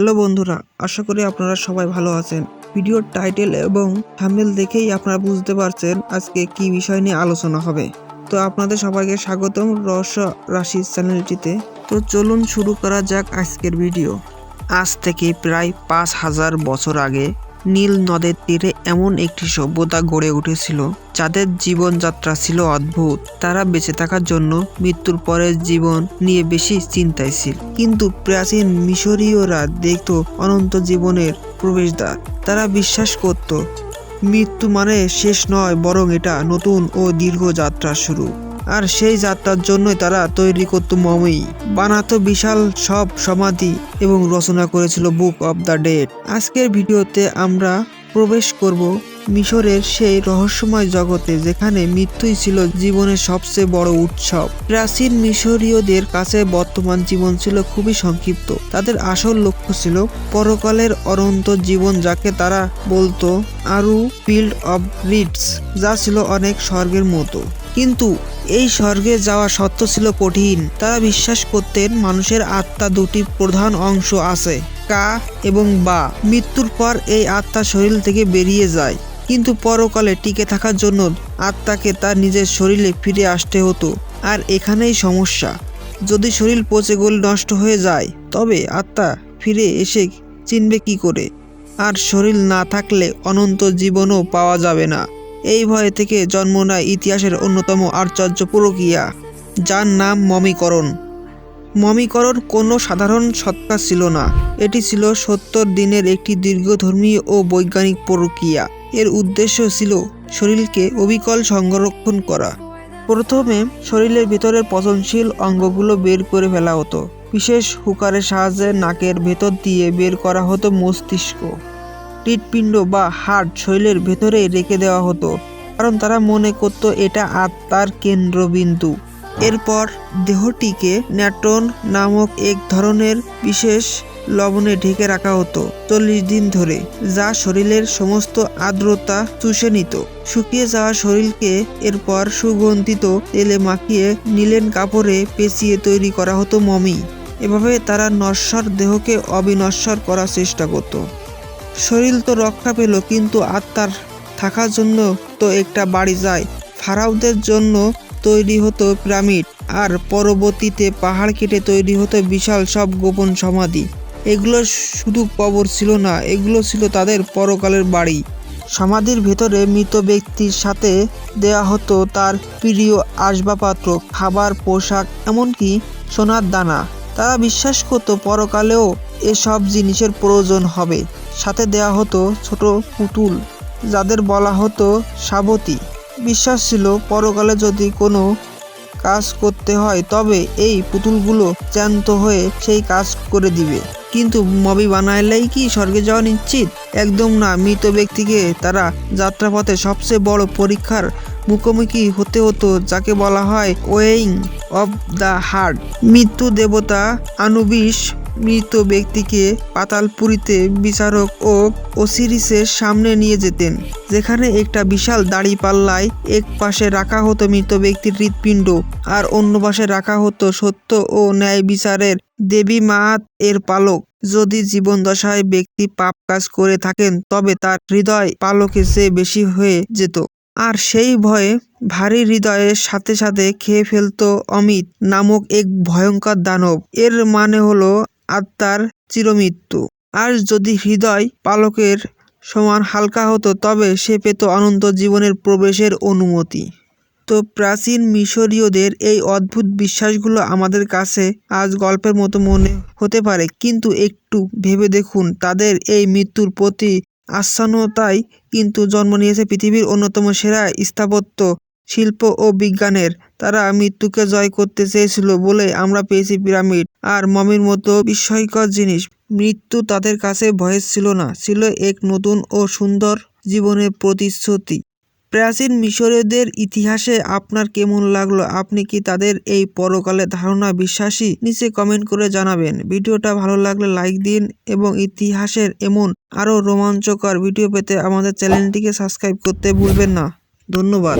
Hello বন্ধুরা, আশা করি আপনারা সবাই ভালো আছেন। ভিডিওর টাইটেল এবং থাম্বনেল দেখেই আপনারা বুঝতে পারছেন আজকে কি বিষয় নিয়ে আলোচনা হবে। তো আপনাদের সবাইকে স্বাগতম রহস্য রাশি চ্যানেলটিতে। তো চলুন শুরু করা যাক আজকের ভিডিও। আজ থেকে প্রায় পাঁচ হাজার বছর আগে নীল নদের তীরে এমন একটি সভ্যতা গড়ে উঠেছিল, যাদের জীবনযাত্রা ছিল অদ্ভুত। তারা বেঁচে থাকার জন্য মৃত্যুর পরের জীবন নিয়ে বেশি চিন্তায় ছিল। কিন্তু প্রাচীন মিশরীয়রা দেখত অনন্ত জীবনের প্রবেশদ্বার। তারা বিশ্বাস করত, মৃত্যু মানে শেষ নয়, বরং এটা নতুন ও দীর্ঘ যাত্রা শুরু। আর সেই যাত্রার জন্যই তারা তৈরি করত মমি বানাতো বিশাল সব সমাধি এবং রচনা করেছিল বুক অব দ্য ডেড। আজকের ভিডিওতে আমরা প্রবেশ করব মিশরের সেই রহস্যময় জগতে যেখানে মৃত্যুই ছিল জীবনের সবচেয়ে বড় উৎসব। প্রাচীন মিশরীয়দের কাছে বর্তমান জীবন ছিল খুবই সংক্ষিপ্ত। তাদের আসল লক্ষ্য ছিল পরকালের অনন্ত জীবন যাকে তারা বলতো আরু, ফিল্ড অব রিডস, যা ছিল অনেক স্বর্গের মতো। কিন্তু এই স্বর্গে যাওয়া সত্য ছিল কঠিন। তারা বিশ্বাস করতেন মানুষের আত্মা দুটি প্রধান অংশ আছে, কা এবং বা। মৃত্যুর পর এই আত্মা শরীর থেকে বেরিয়ে যায়। কিন্তু পরকালে টিকে থাকার জন্য আত্মাকে তার নিজের শরীরে ফিরে আসতে হতো, আর এখানেই সমস্যা। যদি শরীর পচে গল নষ্ট হয়ে যায়, তবে আত্মা ফিরে এসে চিনবে কি করে? আর শরীর না থাকলে অনন্ত জীবনও পাওয়া যাবে না। এই ভয় থেকে জন্ম নেয় ইতিহাসের অন্যতম আশ্চর্য প্রক্রিয়া, যার নাম মমিকরণ। মমিকরণ কোনো সাধারণ সত্তা ছিল না। এটি ছিল সত্তর দিনের একটি দীর্ঘধর্মী ও বৈজ্ঞানিক প্রক্রিয়া। এর উদ্দেশ্য ছিল শরীরকে অবিকল সংরক্ষণ করা। প্রথমে শরীরের ভিতরের পচনশীল অঙ্গগুলো বের করে ফেলা হতো। বিশেষ হুকারের সাহায্যে নাকের ভেতর দিয়ে বের করা হতো মস্তিষ্ক। হৃৎপিণ্ড বা হার্ট শরীরের ভেতরে রেখে দেওয়া হতো, কারণ তারা মনে করত এটা আত্মার কেন্দ্রবিন্দু। এরপর দেহটিকে ন্যাট্রন নামক এক ধরনের বিশেষ লবণে ঢেকে রাখা হতো চল্লিশ দিন ধরে, যা শরীরের সমস্ত আর্দ্রতা চুষে নিত। শুকিয়ে যাওয়া শরীরকে এরপর সুগন্ধিত তেলে মাখিয়ে নীলেন কাপড়ে পেঁচিয়ে তৈরি করা হতো মমি। এভাবে তারা নশ্বর দেহকে অবিনশ্বর করার চেষ্টা করত। শরীর তো রক্ষা পেল, কিন্তু আত্মার থাকার জন্য তো একটা বাড়ি যায়। ফারাউদের জন্য তৈরি হতো পিরামিড, আর পরবর্তীতে পাহাড় কেটে তৈরি হতো বিশাল সব গোপন সমাধি। এগুলো শুধু কবর ছিল না, এগুলো ছিল তাদের পরকালের বাড়ি। সমাধির ভেতরে মৃত ব্যক্তির সাথে দেয়া হতো তার প্রিয় আসবাবপত্র, খাবার, পোশাক, এমনকি সোনার দানা। তারা বিশ্বাস করতো পরকালেও এসব জিনিসের প্রয়োজন হবে। সাথে দেয়া হতো ছোট পুতুল, যাদের বলা হতো সাবতী। বিশ্বাস ছিল পরকালে যদি কোনো কাজ করতে হয়, তবে এই পুতুলগুলো জ্যান্ত হয়ে সেই কাজ করে দিবে। কিন্তু মবি বানাইলেই কি স্বর্গে যাওয়া নিশ্চিত? একদম না, মৃত ব্যক্তিকে তারা যাত্রাপথে সবচেয়ে বড় পরীক্ষার মুখোমুখি হতে হতো, যাকে বলা হয় ওয়েইং অব দ্য হার্ট। মৃত্যু দেবতা আনুবিস মৃত ব্যক্তিকে পাতালপুরীতে বিচারক ও ওসিরিসের সামনে নিয়ে যেতেন, যেখানে একটা বিশাল দাড়ি পাল্লায় এক পাশে রাখা হতো মৃত ব্যক্তির হৃৎপিণ্ড আর অন্য পাশে রাখা হতো সত্য ও ন্যায় বিচারের দেবী মাত এর পালক। যদি জীবন দশায় ব্যক্তি পাপ কাজ করে থাকেন, তবে তার হৃদয় পালকে চেয়ে বেশি হয়ে যেত। আর সেই ভয়ে ভারী হৃদয়ের সাথে সাথে খেয়ে ফেলতো অমিত নামক এক ভয়ঙ্কর দানব। এর মানে হলো আত্মার চিরমৃত্যু। আর যদি হৃদয় পালকের সমান হালকা হতো, তবে সে পেত অনন্ত জীবনের প্রবেশের অনুমতি। তো প্রাচীন মিশরীয়দের এই অদ্ভুত বিশ্বাসগুলো আমাদের কাছে আজ গল্পের মতো মনে হতে পারে। কিন্তু একটু ভেবে দেখুন, তাদের এই মৃত্যুর প্রতি আচ্ছন্নতাই কিন্তু জন্ম নিয়েছে পৃথিবীর অন্যতম সেরা স্থাপত্য শিল্প ও বিজ্ঞানের। তারা মৃত্যুকে জয় করতে চেয়েছিল বলে আমরা পেয়েছি পিরামিড। আর মমির মতো বিস্ময়কর জিনিস। মৃত্যু তাদের কাছে ভয়ের ছিল না। ছিল এক নতুন ও সুন্দর জীবনের প্রতিশ্রুতি। প্রাচীন মিশরীয়দের ইতিহাসে আপনার কেমন লাগল? আপনি কি তাদের এই পরকালে ধারণা বিশ্বাসী? নিচে কমেন্ট করে জানাবেন। ভিডিওটা ভালো লাগলে লাইক দিন এবং ইতিহাসের এমন আরও রোমাঞ্চকর ভিডিও পেতে আমাদের চ্যানেলটিকে সাবস্ক্রাইব করতে ভুলবেন না। ধন্যবাদ।